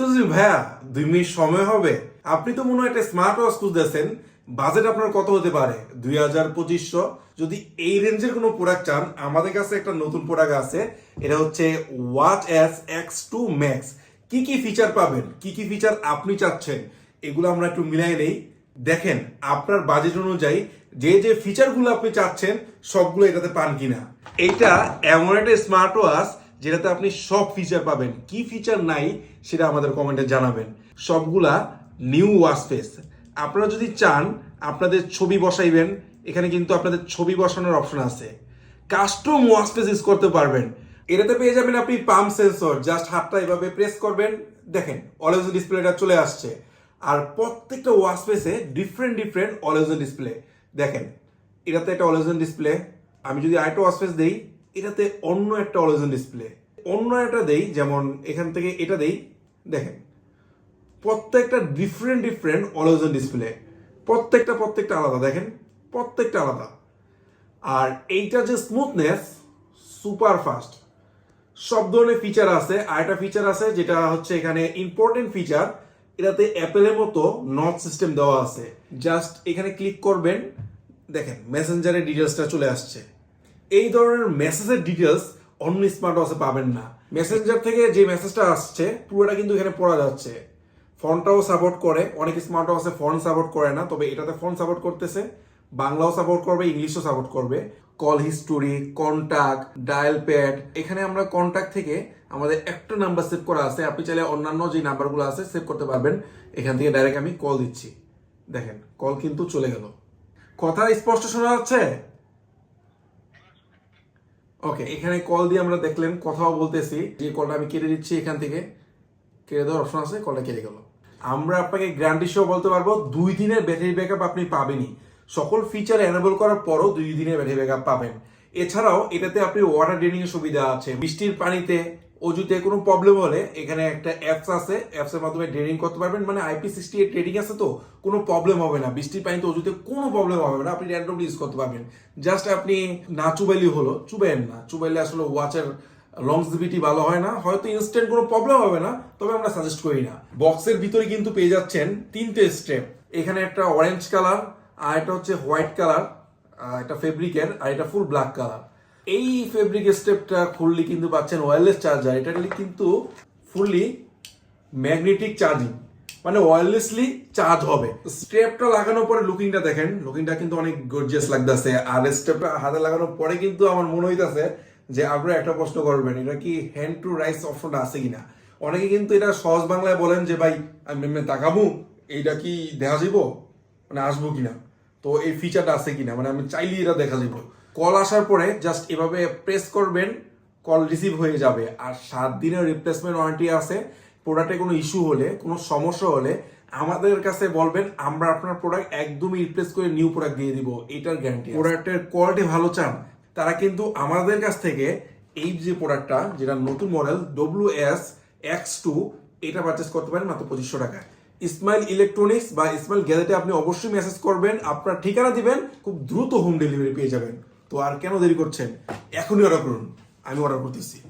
Excuse ভাইয়া, দুই minute সময় হবে। আপনি তো মনে হয় একটা স্মার্ট ওয়াচ খুঁজতেছেন। বাজেট আপনার কত হতে পারে? দুই হাজার পঁচিশশো। যদি এই রেঞ্জের কোনো প্রোডাক্ট চান, আমাদের কাছে একটা নতুন প্রোডাক্ট আছে। এটা হচ্ছে watch S X two max কি কি ফিচার পাবেন? কি কি ফিচার আপনি চাচ্ছেন? এগুলো আমরা একটু মিলাই নেই। দেখেন, আপনার বাজেট অনুযায়ী যে যে ফিচারগুলো আপনি চাচ্ছেন, সবগুলো এটাতে পান কিনা। এইটা এমন একটা স্মার্ট ওয়াচ যেটাতে আপনি সব ফিচার পাবেন। কি ফিচার নাই সেটা আমাদের কমেন্টে জানাবেন। সবগুলা নিউ ওয়াচ ফেস আপনারা যদি চান, আপনাদের ছবি বসাইবেন, এখানে কিন্তু আপনাদের ছবি বসানোর অপশন আছে। কাস্টম ওয়াচ ফেস ইউজ করতে পারবেন। এটাতে পেয়ে যাবেন আপনি পাম্প সেন্সর জাস্ট হাতটা এভাবে প্রেস করবেন। দেখেন অলওয়েজ ডিসপ্লেটা চলে আসছে। আর প্রত্যেকটা ওয়াচ ফেসে ডিফারেন্ট ডিফারেন্ট অলওয়েজ ডিসপ্লে দেখেন, এটাতে একটা অলওয়েজ ডিসপ্লে আমি যদি আরেকটা ওয়াচ ফেস দেই এটাতে অন্য একটা অলওয়েজ ডিসপ্লে অন্য একটা দেই, যেমন এখান থেকে এটা দেই, দেখেন। প্রত্যেকটা ডিফারেন্ট ডিফারেন্ট অলওয়েজ ডিসপ্লে প্রত্যেকটা প্রত্যেকটা আলাদা, দেখেন। প্রত্যেকটা আলাদা। আর এইটা যে স্মুথনেস সুপার ফাস্ট সব ধরনের ফিচার আছে, আর একটা ফিচার আছে যেটা হচ্ছে এখানে ইম্পর্টেন্ট ফিচার এটাতে অ্যাপেলের মতো নট সিস্টেম দেওয়া আছে। জাস্ট এখানে ক্লিক করবেন। দেখেন মেসেঞ্জারের ডিটেলসটা চলে আসছে। এই ধরনের মেসেজের ডিটেলস অন্য স্মার্ট ওয়াচে পাবেন না। মেসেঞ্জার থেকে যে মেসেজটা আসছে, পুরোটা কিন্তু এখানে পড়া যাচ্ছে। ফোনটাও সাপোর্ট করে, অনেক স্মার্ট ওয়াচে ফোন সাপোর্ট করে না, তবে এটাতে ফোন সাপোর্ট করতেছে, বাংলাও সাপোর্ট করবে, ইংলিশও সাপোর্ট করবে। Call history contact dial pad এখানে আমরা কন্টাক্ট থেকে আমাদের একটা নাম্বার সেভ করা আছে। আপনি চাইলে অন্যান্য যে নাম্বারগুলো আছে সেভ করতে পারবেন। এখান থেকে ডাইরেক্ট আমি কল দিচ্ছি। দেখেন কল কিন্তু চলে গেল। কথা স্পষ্ট শোনা যাচ্ছে? ওকে এখানে কল দিয়ে আমরা দেখলেন, কথাও বলতেছি। যে কলটা আমি কেটে দিচ্ছি এখান থেকে। কেটে দেওয়ার অপশন আছে কলটা কেটে গেল। আমরা আপনাকে গ্যারান্টি সহ বলতে পারব, দুই দিনের ব্যাটারি ব্যাকআপ আপনি পাবেনই। সকল ফিচার এনেবল করার পরও দুই দিনের ব্যাটারি ব্যাকআপ পাবেন। এছাড়াও এটাতে আপনি ওয়াটার ড্রেনিং এর সুবিধা আছে, বৃষ্টির পানিতে অজুতে কোনো প্রবলেম হলে এখানে একটা অ্যাপস আছে অ্যাপস এর মাধ্যমে ড্রেনিং করতে পারবেন। মানে আইপি সিক্সটি এইট ট্রেডিং আছে তো, কোনো প্রবলেম হবে না। বৃষ্টির পানিতে অজুতে কোনো প্রবলেম হবে না। আপনি র্যান্ডমলি ইউজ করতে পারবেন। জাস্ট আপনি না চুবাইলি হলো চুবাইন না। চুবাইলে আসলে ওয়াচের লংজিভিটি ভালো হয় না। হয়তো ইনস্ট্যান্ট কোনো প্রবলেম হবে না, তবে আমরা সাজেস্ট করি না। বক্সের ভিতরে কিন্তু পেয়ে যাচ্ছেন তিনটে স্টেপ এখানে একটা অরেঞ্জ কালার আর একটা হচ্ছে হোয়াইট কালার একটা ফেব্রিকের আর এটা ফুল ব্ল্যাক কালার এই ফেব্রিক স্টেপটা খুললে কিন্তু পাচ্ছেন ওয়্যারলেস চার্জার এটা কিন্তু ফুললি ম্যাগনেটিক চার্জিং মানে ওয়্যারলেসলি চার্জ হবে। স্টেপটা লাগানোর পরে লুকিংটা দেখেন লুকিংটা কিন্তু অনেক গর্জিয়াস লাগতেছে। আর স্টেপটা হাতে লাগানোর পরে কিন্তু আমার মনে হইতাছে যে আপনারা একটা প্রশ্ন করবেন, এটা কি হ্যান্ড টু রাইস অপশনটা আছে কিনা? অনেকে কিন্তু এটা সহজ বাংলায় বলেন যে, ভাই, আমি তাকাবো, এইটা কি দেখা যাব মানে আসব কিনা? তো এই ফিচারটা আছে কিনা? মানে আমি চাইলে এটা দেখা যাব কল আসার পরে জাস্ট এভাবে প্রেস করবেন কল রিসিভ হয়ে যাবে। আর সাত দিনের রিপ্লেসমেন্ট ওয়ারেন্টি আছে। প্রোডাক্টে কোনো ইস্যু হলে, কোনো সমস্যা হলে আমাদের কাছে বলবেন, আমরা আপনার প্রোডাক্ট একদমই রিপ্লেস করে নিউ প্রোডাক্ট দিয়ে দিব। এটার গ্যারান্টি প্রোডাক্টের কোয়ালিটি ভালো চান, তারা কিন্তু আমাদের কাছ থেকে এই যে প্রোডাক্টটা যেটা নতুন model W S X two এটা পারচেস করতে পারেন মাত্র পঁচিশশো টাকায়। ইসমাইল ইলেকট্রনিক্স বা ইসমাইল গ্যাজেটে আপনি অবশ্যই মেসেজ করবেন, আপনার ঠিকানা দিবেন, খুব দ্রুত হোম ডেলিভারি পেয়ে যাবেন। তো আর কেন দেরি করছেন? এখনই অর্ডার করুন। আমি অর্ডার করতেছি।